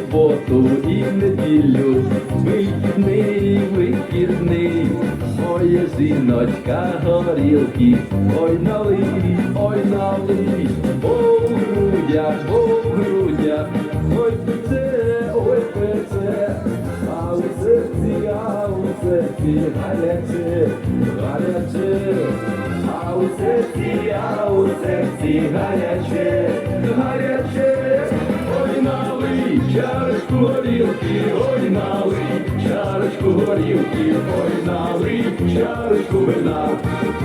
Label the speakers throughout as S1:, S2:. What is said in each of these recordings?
S1: суботу і неділю, вихідний, вихідний, моє жіночка горілки, ой налий, ой налий, о грудях, о грудях, ой пече, ой пече, а у серці, а у серці гаряче, гаряче, а у серці, а у серці гаряче, чарочку горілки, ой налий, чарочку горілки, ой налий, чарочку вина,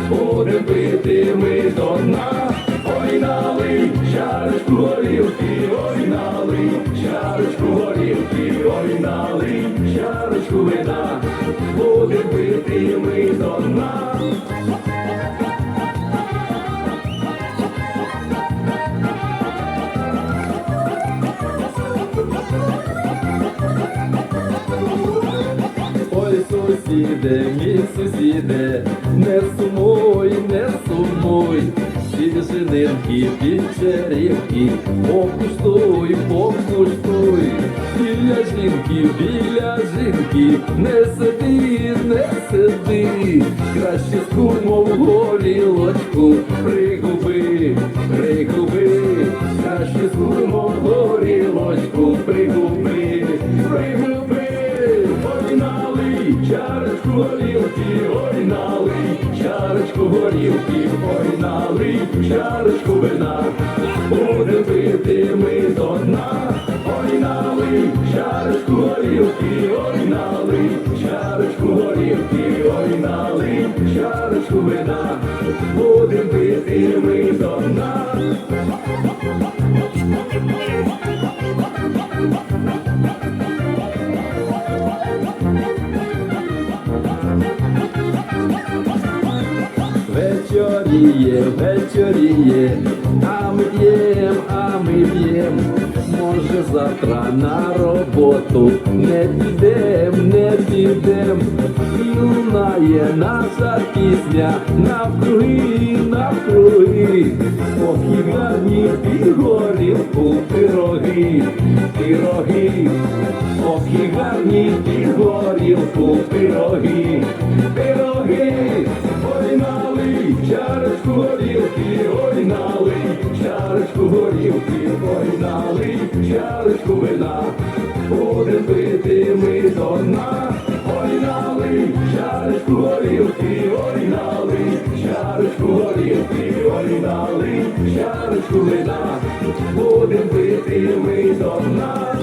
S1: будем пити ми до дна, ой налий, чарочку горілки, ой налий, чарочку горілки, ой налий, чарочку вина, будем пити ми до дна. Ой, сусіде, мій сусіде, не сумуй, не сумуй, Сіжининки, півчерівки, покуштуй, покуштуй, біля жінки, біля жінки, не сиди, не сиди, краще з кумом горілочку горілки, ой, налий, чарочку горілки, ой, налий, чарочку вина, будем пити ми до дна, ой, налий, чарочку горілки, ой, налий, чарочку горілки, ой, налий, чарочку вина, Вечоріє, вечоріє, а ми п'єм, а ми п'єм. Може завтра на роботу не підем, не підем. І лунає наша пісня навкруги, навкруги. Ох, і горілку пироги, пироги. Ох, і горілку пироги. Налий, чарочку вина, будем пити ми до дна, ой, налий, чарочку горілки, ой, налий, чарочку горілки, ой, налий, чарочку вина, будем пити ми до дна.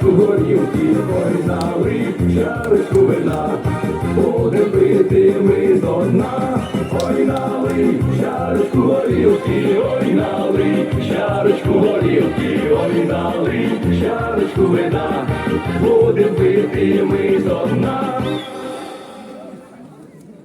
S1: Чарочку горілки, ой, налий, чарочку вина, будем пити ми до дна, ой, налий, чарочку горілки, ой, налий, чарочку горівки, ой, налий, чарочку вина, будем пити ми до дна.